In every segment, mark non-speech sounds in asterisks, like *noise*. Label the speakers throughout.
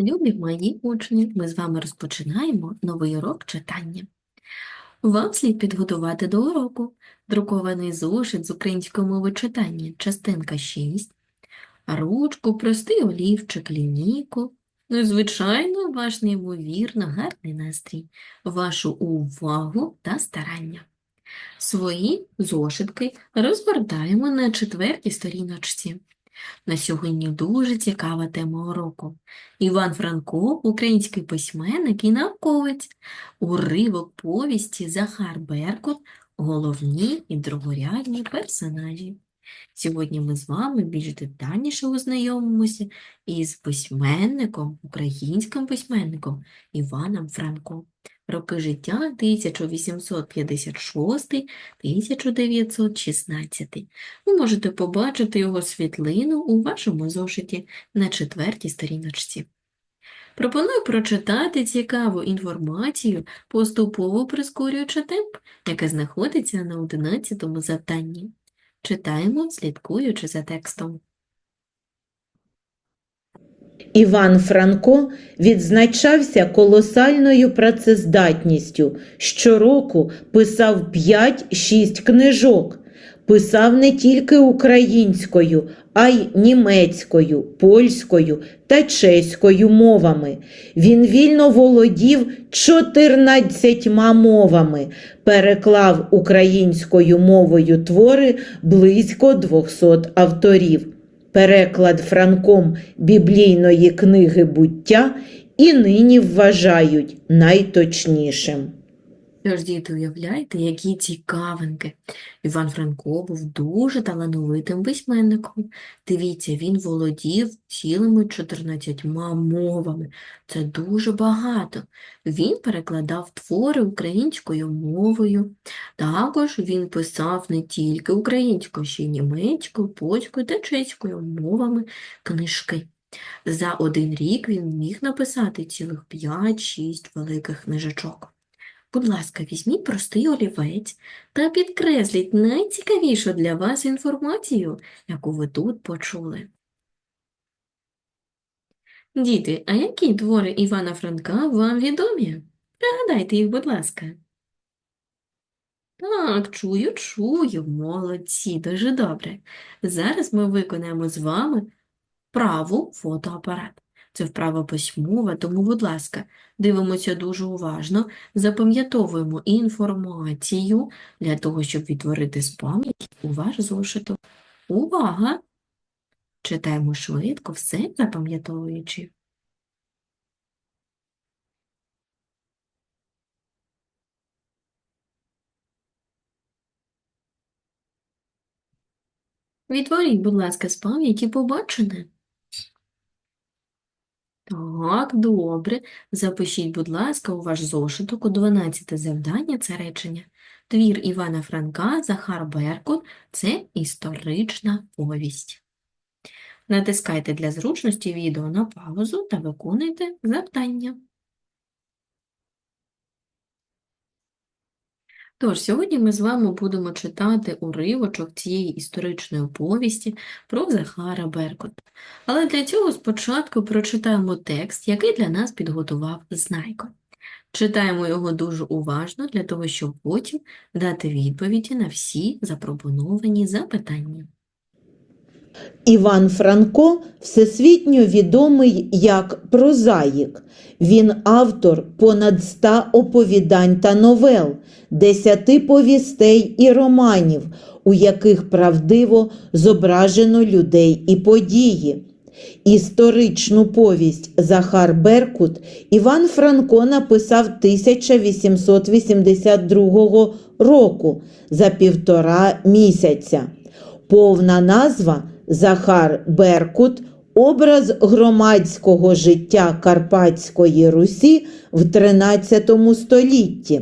Speaker 1: Любі мої учні, ми з вами розпочинаємо новий урок читання. Вам слід підготувати до уроку друкований зошит з української мови читання, частинка 6, ручку, простий олівчик, лінійку. Ну і, звичайно, ваш неймовірно гарний настрій, вашу увагу та старання. Свої зошитки розгортаємо на четвертій сторіночці. На сьогодні дуже цікава тема уроку. Іван Франко, український письменник і науковець, уривок повісті Захар Беркут, головні і другорядні персонажі. Сьогодні ми з вами більш детальніше ознайомимося із письменником, українським письменником Іваном Франко. Роки життя 1856-1916. Ви можете побачити його світлину у вашому зошиті на четвертій сторіночці. Пропоную прочитати цікаву інформацію, поступово прискорюючи темп, яке знаходиться на 11 завданні. Читаємо, слідкуючи за текстом.
Speaker 2: Іван Франко відзначався колосальною працездатністю. Щороку писав 5-6 книжок. Писав не тільки українською, а й німецькою, польською та чеською мовами. Він вільно володів 14 мовами, переклав українською мовою твори близько 200 авторів. Переклад Франком біблійної книги буття і нині вважають найточнішим.
Speaker 1: Тож, уявляєте, які цікавинки. Іван Франко був дуже талановитим письменником. Дивіться, він володів цілими 14 мовами. Це дуже багато. Він перекладав твори українською мовою. Також він писав не тільки українською, ще й німецькою, польською та чеською мовами книжки. За один рік він міг написати цілих 5-6 великих книжечок. Будь ласка, візьміть простий олівець та підкресліть найцікавішу для вас інформацію, яку ви тут почули. Діти, а які твори Івана Франка вам відомі? Пригадайте їх, будь ласка. Так, чую, чую, молодці, дуже добре. Зараз ми виконаємо з вами вправу фотоапарат. Це вправа письмова, тому, будь ласка, дивимося дуже уважно, запам'ятовуємо інформацію для того, щоб відтворити з пам'яті у ваш зошиток. Увага! Читаємо швидко, все запам'ятовуючи. Відтворіть, будь ласка, з пам'яті побачене. Так, добре. Запишіть, будь ласка, у ваш зошиток у 12 завдання це речення. Твір Івана Франка Захар Беркут – це історична повість. Натискайте для зручності відео на паузу та виконуйте завдання. Тож, сьогодні ми з вами будемо читати уривочок цієї історичної повісті про Захара Беркута. Але для цього спочатку прочитаємо текст, який для нас підготував Знайко. Читаємо його дуже уважно, для того, щоб потім дати відповіді на всі запропоновані запитання.
Speaker 2: Іван Франко всесвітньо відомий як прозаїк. Він автор понад ста оповідань та новел, десяти повістей і романів, у яких правдиво зображено людей і події. Історичну повість Захар Беркут Іван Франко написав 1882 року за півтора місяця. Повна назва Захар Беркут образ громадського життя Карпатської Русі в XIII столітті.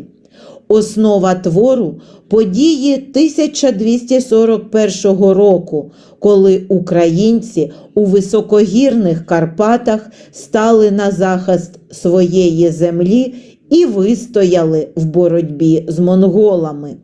Speaker 2: Основа твору події 1241 року, коли українці у високогірних Карпатах стали на захист своєї землі і вистояли в боротьбі з монголами.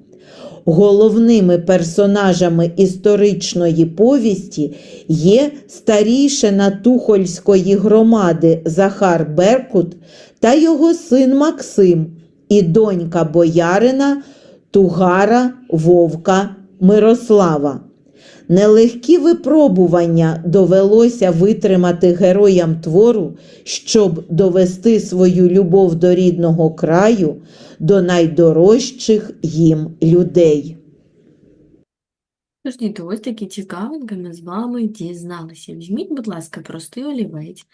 Speaker 2: Головними персонажами історичної повісті є старійшина Тухольської громади Захар Беркут та його син Максим і донька боярина Тугара Вовка Мирослава. Нелегкі випробування довелося витримати героям твору, щоб довести свою любов до рідного краю, до найдорожчих їм людей.
Speaker 1: Тож, діти, ось такі цікавинки ми з вами дізналися. Візьміть, будь ласка, простий олівець.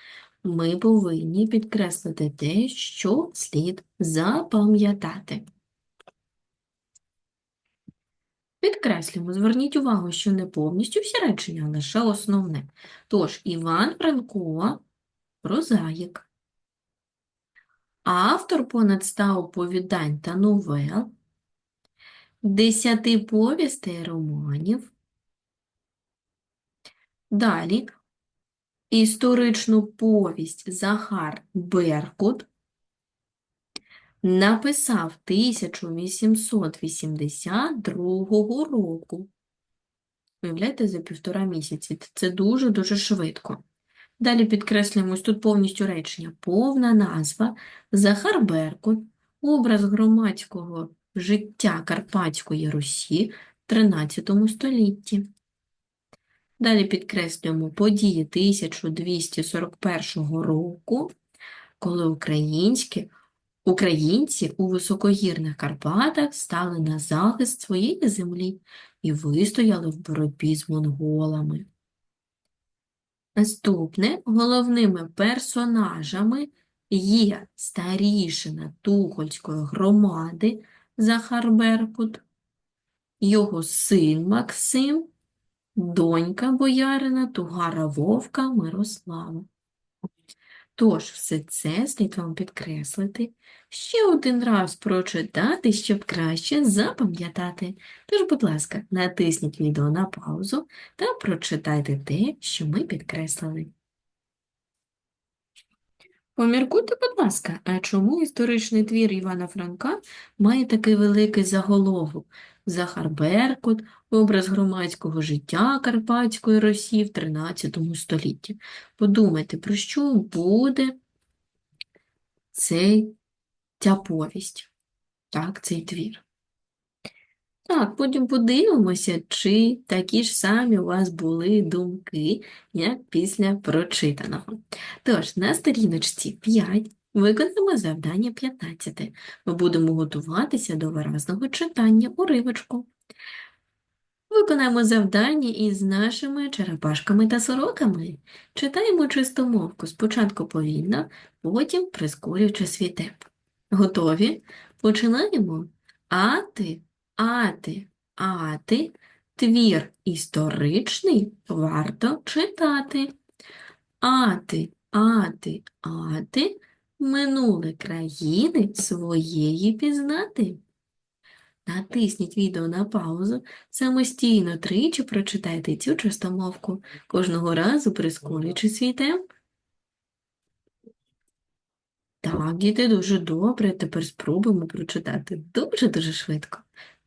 Speaker 1: Ми повинні підкреслити те, що слід запам'ятати. Підкреслюємо, зверніть увагу, що не повністю всі речення, а лише основне. Тож, Іван Франко – прозаїк. Автор понад ста оповідань та новел, десяти повістей романів. Далі історичну повість Захар Беркут написав 1882 року. Уявляєте, за півтора місяці. Це дуже-дуже швидко. Далі підкреслюємо ось тут повністю речення. Повна назва Захар Беркут, образ громадського життя Карпатської Русі в 13 столітті. Далі підкреслюємо події 1241 року, коли українські, українці у високогірних Карпатах стали на захист своєї землі і вистояли в боротьбі з монголами. Наступне головними персонажами є старішина Тухольської громади Захар Беркут, його син Максим, донька боярина Тугара Вовка Мирослава. Тож, все це слід вам підкреслити, ще один раз прочитати, щоб краще запам'ятати. Тож, будь ласка, натисніть відео на паузу та прочитайте те, що ми підкреслили. Поміркуйте, будь ласка, а чому історичний твір Івана Франка має такий великий заголовок? Захар Беркут, образ громадського життя Карпатської Росії в 13 столітті. Подумайте, про що буде цей, ця повість, так, цей твір. Так, потім подивимося, чи такі ж самі у вас були думки, як після прочитаного. Тож, на сторіночці 5 виконаємо завдання 15. Ми будемо готуватися до виразного читання уривочку. Виконаємо завдання із нашими черепашками та сороками. Читаємо чистомовку спочатку повільно, потім прискорюючи свій темп. Готові? Починаємо. Ати, ати, ати, твір історичний варто читати. Ати, ати, ати, минуле країни своєї пізнати. Натисніть відео на паузу, самостійно тричі прочитайте цю чистомовку, кожного разу прискорюючи свій темп. Так, діти, дуже добре. Тепер спробуємо прочитати дуже-дуже швидко.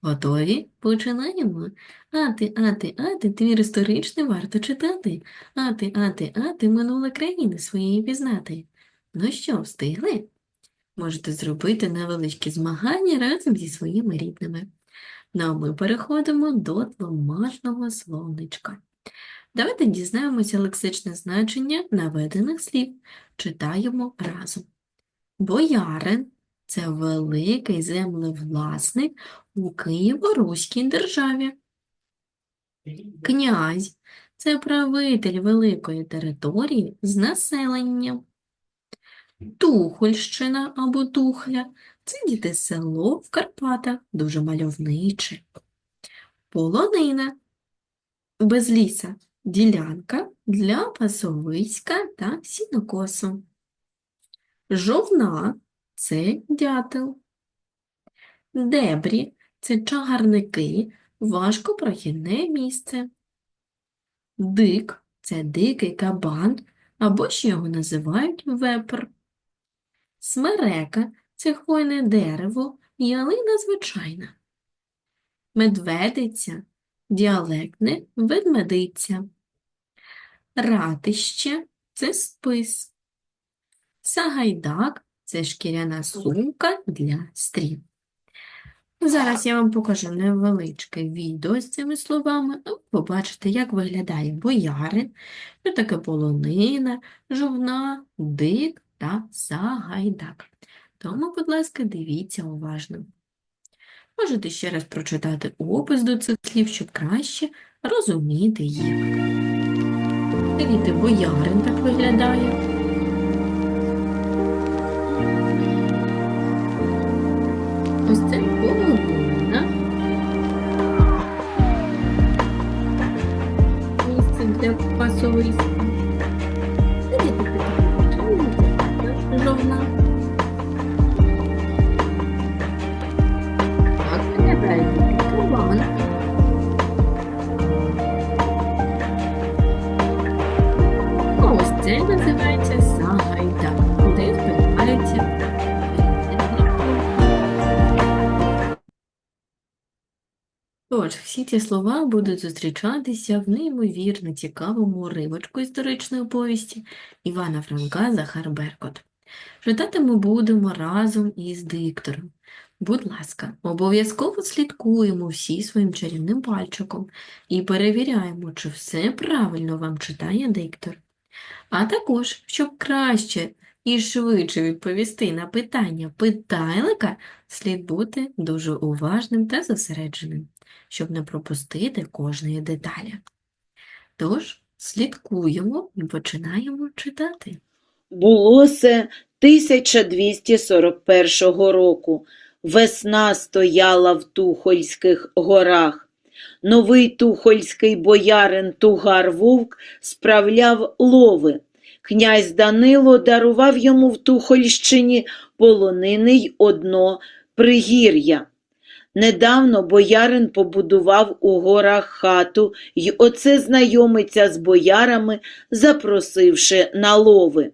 Speaker 1: Готові? Починаємо. Ати, ати, ати, твір історичний варто читати. Ати, ати, ати, минуле країни своєї пізнати. Ну що, встигли? Можете зробити невеличкі змагання разом зі своїми рідними. Ну, а ми переходимо до тлумачного словничка. Давайте дізнаємося лексичне значення наведених слів. Читаємо разом. Боярин – це великий землевласник у Києво-Руській державі. Князь – це правитель великої території з населенням. Тухольщина або Тухля – це діти село в Карпатах, дуже мальовниче. Полонина – безліса – ділянка для пасовиська та сінокосу. Жовна – це дятел. Дебрі – це чагарники, важкопрохідне місце. Дик – це дикий кабан, або ще його називають вепр. Смерека – це хвойне дерево, ялина звичайна. Медведиця, діалектне ведмедиця. Ратище – це спис. Сагайдак – це шкіряна сумка для стріл. Зараз я вам покажу невеличке відео з цими словами, а ви побачите, як виглядає боярин, що таке полонина, жовна, дик та сагайдак. Тому, будь ласка, дивіться уважно. Можете ще раз прочитати опис до цих слів, щоб краще розуміти їх. Дивіться, боярин так виглядає. Ось це полонина. Місце для пасовиська. Жовна. Так, виглядає. А ось це називається сагайдак, куди збирається Тож, всі ці слова будуть зустрічатися в неймовірно цікавому уривочку історичної повісті Івана Франка «Захар Беркут». Читати ми будемо разом із диктором. Будь ласка, обов'язково слідкуємо всі своїм чарівним пальчиком і перевіряємо, чи все правильно вам читає диктор. А також, щоб краще і швидше відповісти на питання питайлика, слід бути дуже уважним та зосередженим, щоб не пропустити кожної деталі. Тож, слідкуємо і починаємо читати.
Speaker 2: Було се 1241 року. Весна стояла в Тухольських горах. Новий тухольський боярин Тугар Вовк справляв лови. Князь Данило дарував йому в Тухольщині полонини й одно пригір'я. Недавно боярин побудував у горах хату й оце знайомиться з боярами, запросивши на лови.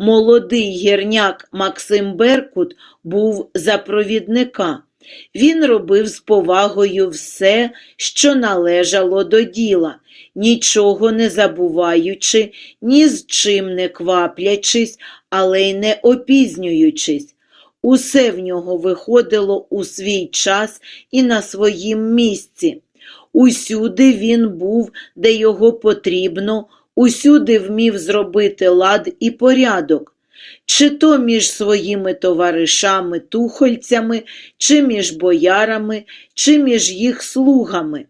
Speaker 2: Молодий гірняк Максим Беркут був за провідника. Він робив з повагою все, що належало до діла, нічого не забуваючи, ні з чим не кваплячись, але й не опізнюючись. Усе в нього виходило у свій час і на своїм місці. Усюди він був, де його потрібно, усюди вмів зробити лад і порядок. Чи то між своїми товаришами тухольцями, чи між боярами, чи між їх слугами.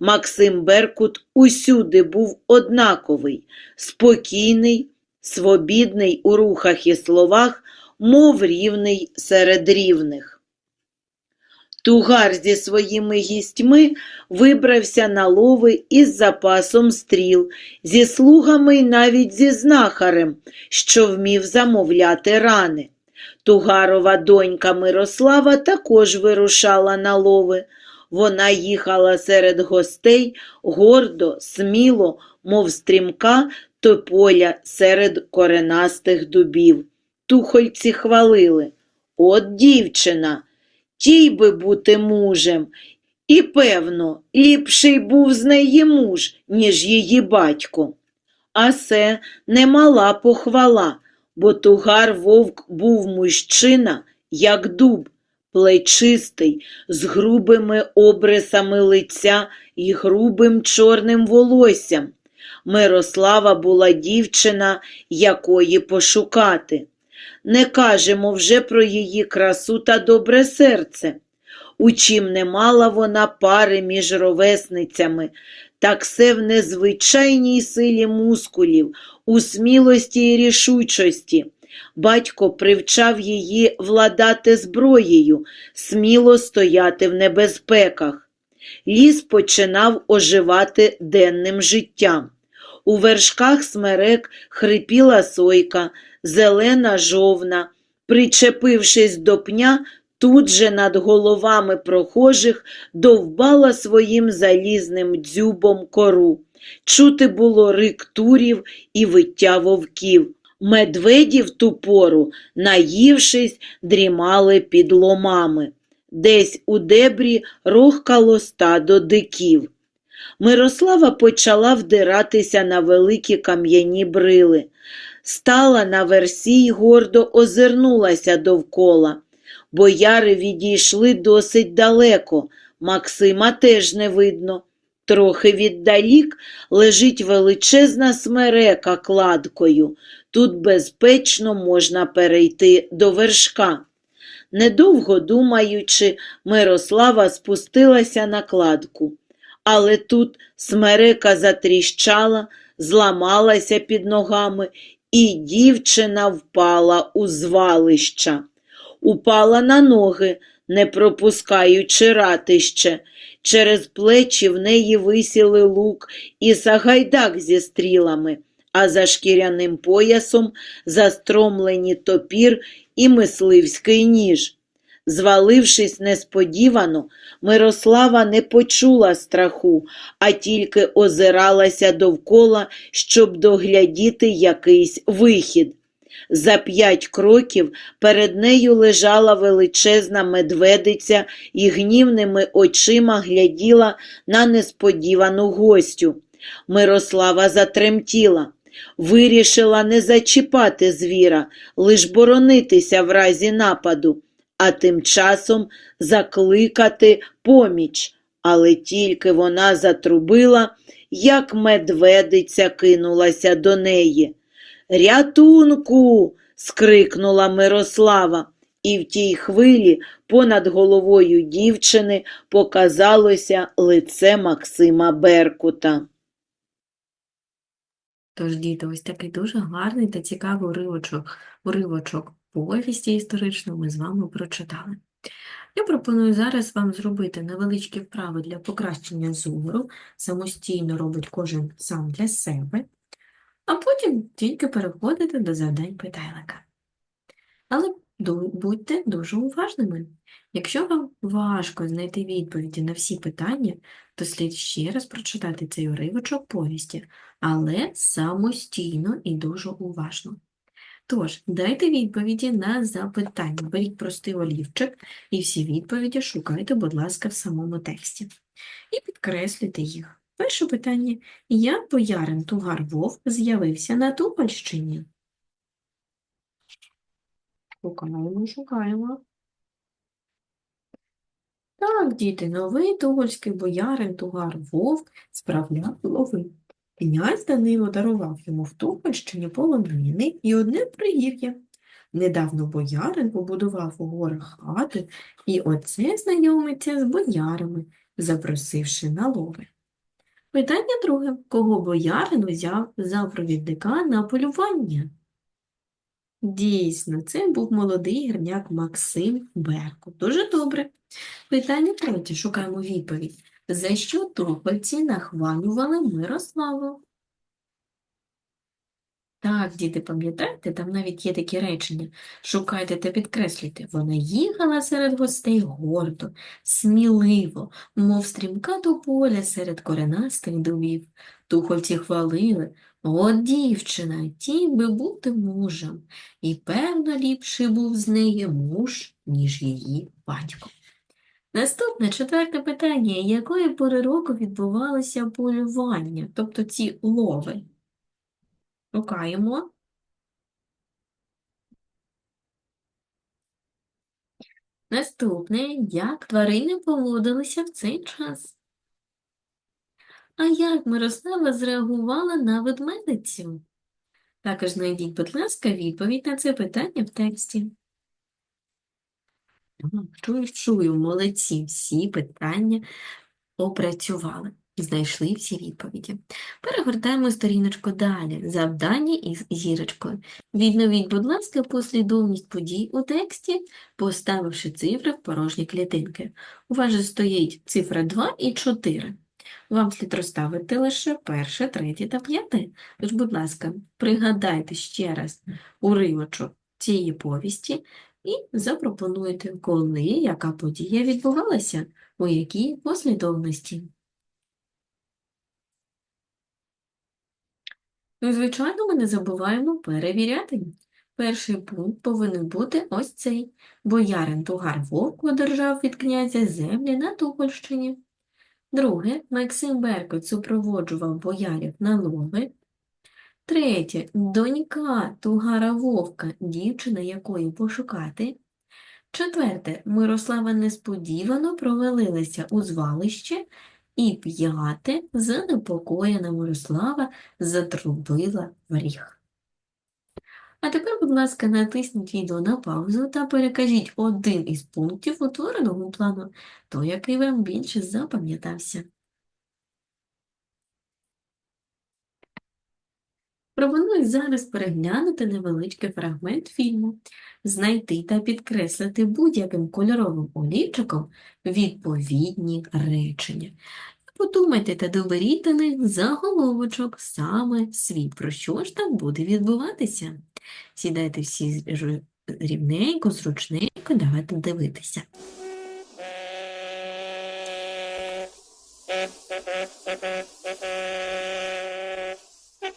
Speaker 2: Максим Беркут усюди був однаковий, спокійний, свобідний у рухах і словах, мов рівний серед рівних. Тугар зі своїми гістьми вибрався на лови із запасом стріл, зі слугами й навіть зі знахарем, що вмів замовляти рани. Тугарова донька Мирослава також вирушала на лови. Вона їхала серед гостей гордо, сміло, мов стрімка тополя серед коренастих дубів. Тухольці хвалили. От дівчина, тій би бути мужем. І, певно, ліпший був з неї муж, ніж її батько. А це немала похвала, бо тугар вовк був мужчина, як дуб, плечистий, з грубими обрисами лиця і грубим чорним волоссям. Мирослава була дівчина, якої пошукати. Не кажемо вже про її красу та добре серце. У чим не мала вона пари між ровесницями, так все в незвичайній силі мускулів, у смілості і рішучості. Батько привчав її владати зброєю, сміло стояти в небезпеках. Ліс починав оживати денним життям. У вершках смерек хрипіла сойка, зелена жовна. Причепившись до пня, тут же над головами прохожих довбала своїм залізним дзюбом кору. Чути було рик турів і виття вовків. Медведі в ту пору, наївшись, дрімали під ломами. Десь у дебрі рохкало стадо диків. Мирослава почала вдиратися на великі кам'яні брили. Стала на версі й гордо озирнулася довкола. Бояри відійшли досить далеко, Максима теж не видно. Трохи віддалік лежить величезна смерека кладкою. Тут безпечно можна перейти до вершка. Недовго думаючи, Мирослава спустилася на кладку. Але тут смерека затріщала, зламалася під ногами, і дівчина впала у звалища. Упала на ноги, не пропускаючи ратище. Через плечі в неї висіли лук і сагайдак зі стрілами, а за шкіряним поясом застромлені топір і мисливський ніж. Звалившись несподівано, Мирослава не почула страху, а тільки озиралася довкола, щоб доглядіти якийсь вихід. За п'ять кроків перед нею лежала величезна медведиця і гнівними очима гляділа на несподівану гостю. Мирослава затремтіла. Вирішила не зачіпати звіра, лиш боронитися в разі нападу, а тим часом закликати поміч. Але тільки вона затрубила, як медведиця кинулася до неї. Рятунку. скрикнула Мирослава, і в тій хвилі понад головою дівчини показалося лице Максима Беркута.
Speaker 1: Тож, діти, ось такий дуже гарний та цікавий уривочок, уривочок повісті історичної ми з вами прочитали. Я пропоную зараз вам зробити невеличкі вправи для покращення зору, самостійно робить кожен сам для себе, а потім тільки переходите до завдань питайлика. Але будьте дуже уважними. Якщо вам важко знайти відповіді на всі питання, то слід ще раз прочитати цей уривочок повісті, але самостійно і дуже уважно. Тож, дайте відповіді на запитання. Беріть простий олівчик і всі відповіді шукайте, будь ласка, в самому тексті. І підкреслюйте їх. Перше питання. Як боярин Тугар Вовк з'явився на Тугольщині? Шукаємо, шукаємо. Так, діти, новий тугольський боярин Тугар Вовк справляв лови. Князь Данило дарував йому в Тугольщині полонини і одне пригір'я. Недавно боярин побудував у горах хати, і оце знайомиться з боярами, запросивши на лови. Питання друге. Кого боярин взяв за провідника на полювання? Дійсно, це був молодий гірняк Максим Беркут. Дуже добре. Питання третє. Шукаємо відповідь. За що топольці нахвалювали Мирославу? Так, діти, пам'ятаєте, там навіть є такі речення. Шукайте та підкреслюйте. Вона їхала серед гостей гордо, сміливо, мов стрімка до поля серед коренастих дубів. Тухольці хвалили. От дівчина, тій би бути мужем, і певно ліпший був з неї муж, ніж її батько. Наступне четверте питання. Якої пори року відбувалося полювання, тобто ці лови? Шукаємо. Наступне. Як тварини поводилися в цей час? А як Мирослава зреагувала на ведмедицю? Також знайдіть, будь ласка, відповідь на це питання в тексті. Чую, чую, молодці, всі питання опрацювали, знайшли всі відповіді. Перегортаємо сторіночку далі. Завдання із зірочкою. Відновіть, будь ласка, послідовність подій у тексті, поставивши цифри в порожні клітинки. У вас же стоїть цифра 2 і 4. Вам слід розставити лише перше, третє та п'яте. Тож, будь ласка, пригадайте ще раз уривочок цієї повісті і запропонуйте, коли яка подія відбувалася, у якій послідовності. Ну, звичайно, ми не забуваємо перевіряти. Перший пункт повинен бути ось цей. Боярин Тугар Вовк одержав від князя землі на Тугольщині. Друге, Максим Беркут супроводжував боярів на лови. Третє, донька Тугара Вовка, дівчина якої пошукати. Четверте, Мирослава несподівано провалилася у звалище. І п'яте, занепокоєна Мирослава затрубила в ріг. А тепер, будь ласка, натисніть відео на паузу та перекажіть один із пунктів утвореного плану, той, який вам більше запам'ятався. Пропоную зараз переглянути невеличкий фрагмент фільму, знайти та підкреслити будь-яким кольоровим олівчиком відповідні речення. Подумайте та доберіть до них заголовочок саме свій. Про що ж там буде відбуватися? Сідайте всі рівненько, зручненько, давайте дивитися. Тож,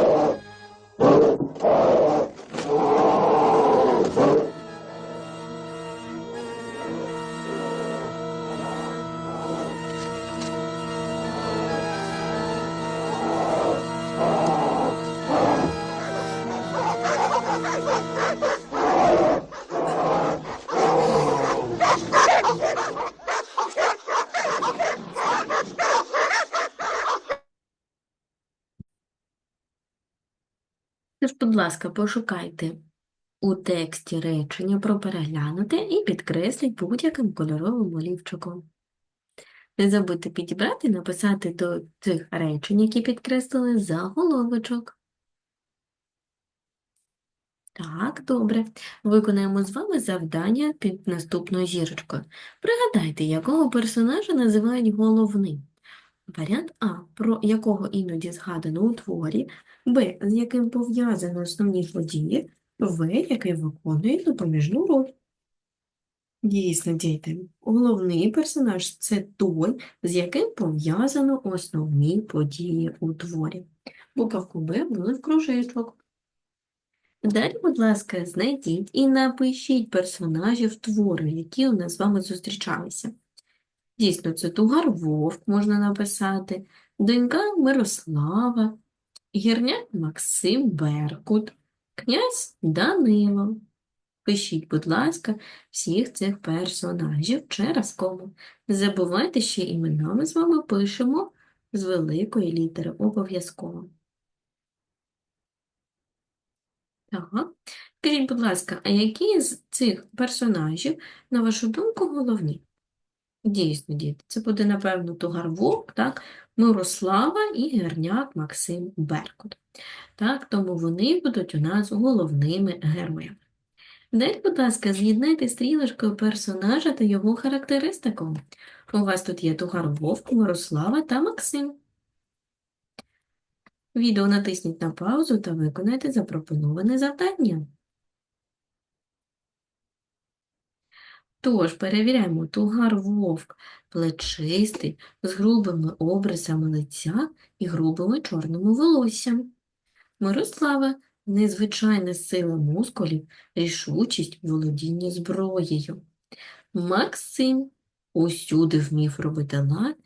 Speaker 1: *gasps* будь ласка, пошукайте у тексті речення про переглянуте і підкресліть будь-яким кольоровим олівчиком. Не забудьте підібрати і написати до цих речень, які підкреслили, заголовочок. Так, добре. Виконаємо з вами завдання під наступною зірочкою. Пригадайте, якого персонажа називають головним. Варіант А, про якого іноді згадано у творі, Б, з яким пов'язані основні події, В, який виконує допоміжну роль. Дійсно, діти, головний персонаж – це той, з яким пов'язано основні події у творі. Буковку Б були в кружечок. Далі, будь ласка, знайдіть і напишіть персонажів твору, які у нас з вами зустрічалися. Дійсно, це Тугар Вовк можна написати, донька Мирослава, гірняк Максим Беркут, князь Данило. Пишіть, будь ласка, всіх цих персонажів через кому. Не забувайте, що імена ми з вами пишемо з великої літери обов'язково. Так. Скажіть, будь ласка, а які з цих персонажів, на вашу думку, головні? Дійсно, діти, це буде, напевно, Тугар Вовк, так, Мирослава і Герняк Максим Беркут. Так, тому вони будуть у нас головними героями. Далі, будь ласка, з'єднайте стрілочкою персонажа та його характеристику. У вас тут є Тугар Вовк, Мирослава та Максим. Відео натисніть на паузу та виконайте запропоноване завдання. Тож, перевіряємо, тугар вовк плечистий, з грубими обрисами лиця і грубими чорними волоссям. Мирослава – незвичайна сила мускулів, рішучість володіння зброєю. Максим усюди вмів робити лад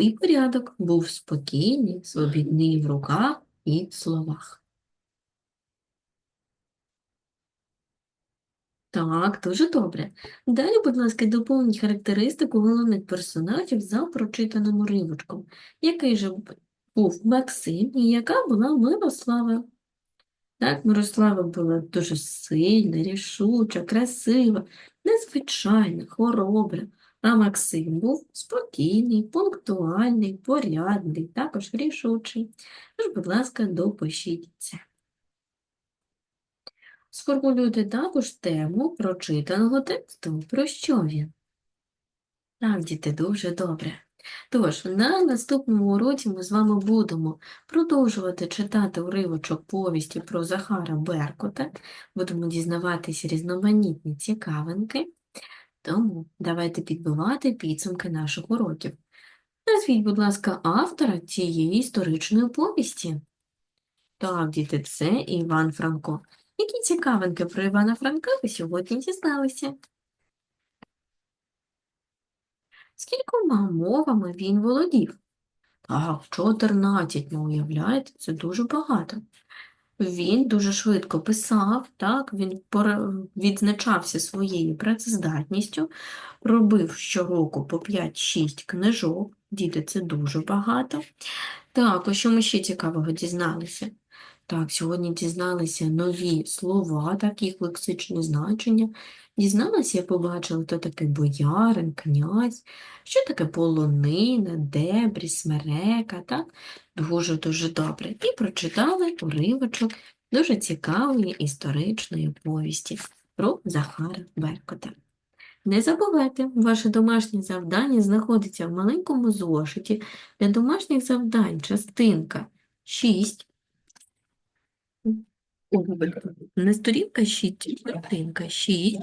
Speaker 1: і порядок, був спокійний, свобідний в руках і словах. Так, дуже добре. Далі, будь ласка, доповніть характеристику головних персонажів за прочитаним уривочком. Який же був Максим і яка була Мирослава? Так, Мирослава була дуже сильна, рішуча, красива, незвичайна, хоробра, а Максим був спокійний, пунктуальний, порядний, також рішучий. Тож, будь ласка, допишіть це. Сформулюйте також тему прочитаного тексту. Про що він? Так, діти, дуже добре. Тож, на наступному уроці ми з вами будемо продовжувати читати уривочок повісті про Захара Беркута, будемо дізнаватися різноманітні цікавинки. Тому давайте підбивати підсумки наших уроків. Назвіть, будь ласка, автора цієї історичної повісті. Так, діти, це Іван Франко. Які цікавинки про Івана Франка ви сьогодні дізналися? Скількома мовами він володів? Так, 14, ну уявляєте, це дуже багато. Він дуже швидко писав, так, він відзначався своєю працездатністю, робив щороку по 5-6 книжок, діти, це дуже багато. Так, а що ми ще цікавого дізналися? Так, сьогодні дізналися нові слова, так, їх лексичне значення. Дізналися і побачили, хто такий боярин, князь, що таке полонина, дебрі, смерека, так? Дуже-дуже добре. І прочитали уривочок дуже цікавої історичної повісті про Захара Беркута. Не забувайте, ваше домашнє завдання знаходиться в маленькому зошиті для домашніх завдань, частинка 6. Не сторінка 6, частинка 6.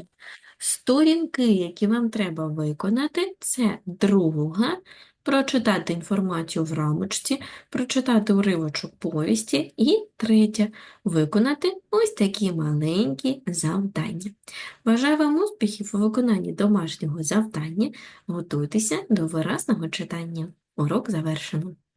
Speaker 1: Сторінки, які вам треба виконати, це друга, прочитати інформацію в рамочці, прочитати уривочок повісті і третя, виконати ось такі маленькі завдання. Бажаю вам успіхів у виконанні домашнього завдання. Готуйтеся до виразного читання. Урок завершено.